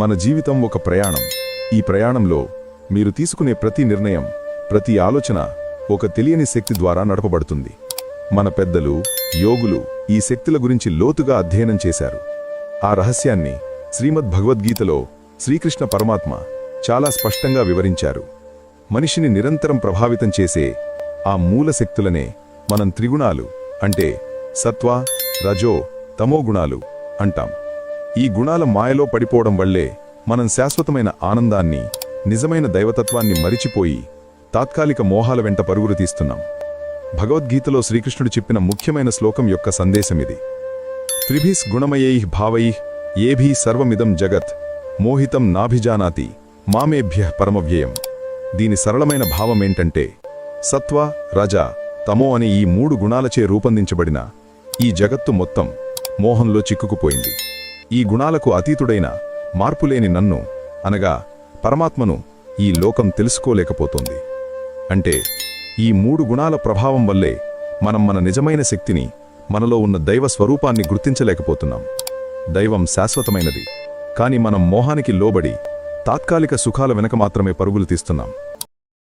మన జీవితం ఒక ప్రయాణం. ఈ ప్రయాణంలో మీరు తీసుకునే ప్రతి నిర్ణయం ప్రతి ఆలోచన ఒక తెలియని శక్తి ద్వారా నడపబడుతుంది. మన పెద్దలు యోగులు ఈ శక్తుల గురించి లోతుగా అధ్యయనం చేశారు. ఆ రహస్యాన్ని శ్రీమద్ భగవద్గీతలో శ్రీకృష్ణ పరమాత్మ చాలా స్పష్టంగా వివరించారు. మనిషిని నిరంతరం ప్రభావితం చేసే ఆ మూల శక్తులనే మనం త్రిగుణాలు అంటే సత్వ రజో తమో గుణాలు అంటాం. ఈ గుణాల మాయలో పడిపోవడం వల్లే మనం శాశ్వతమైన ఆనందాన్ని నిజమైన దైవతత్వాన్ని మరిచిపోయి తాత్కాలిక మోహాల వెంట పరుగులు తీస్తున్నాం. భగవద్గీతలో శ్రీకృష్ణుడు చెప్పిన ముఖ్యమైన శ్లోకం యొక్క సందేశమిది. త్రిభిస్ గుణమయై భావై ఏభీ సర్వమిదం జగత్ మోహితం నాభిజానాతి మామేభ్య పరమవ్యయం. దీని సరళమైన భావమేంటంటే సత్వ రజ తమో అనే ఈ మూడు గుణాలచే రూపొందించబడిన ఈ జగత్తు మొత్తం మోహంలో చిక్కుకుపోయింది. ఈ గుణాలకు అతీతుడైన మార్పులేని నన్ను అనగా పరమాత్మను ఈ లోకం తెలుసుకోలేకపోతోంది. అంటే ఈ మూడు గుణాల ప్రభావం వల్లే మనం మన నిజమైన శక్తిని మనలో ఉన్న దైవ స్వరూపాన్ని గుర్తించలేకపోతున్నాం. దైవం శాశ్వతమైనది. కాని మనం మోహానికి లోబడి తాత్కాలిక సుఖాల వెనక మాత్రమే పరుగులు తీస్తున్నాం.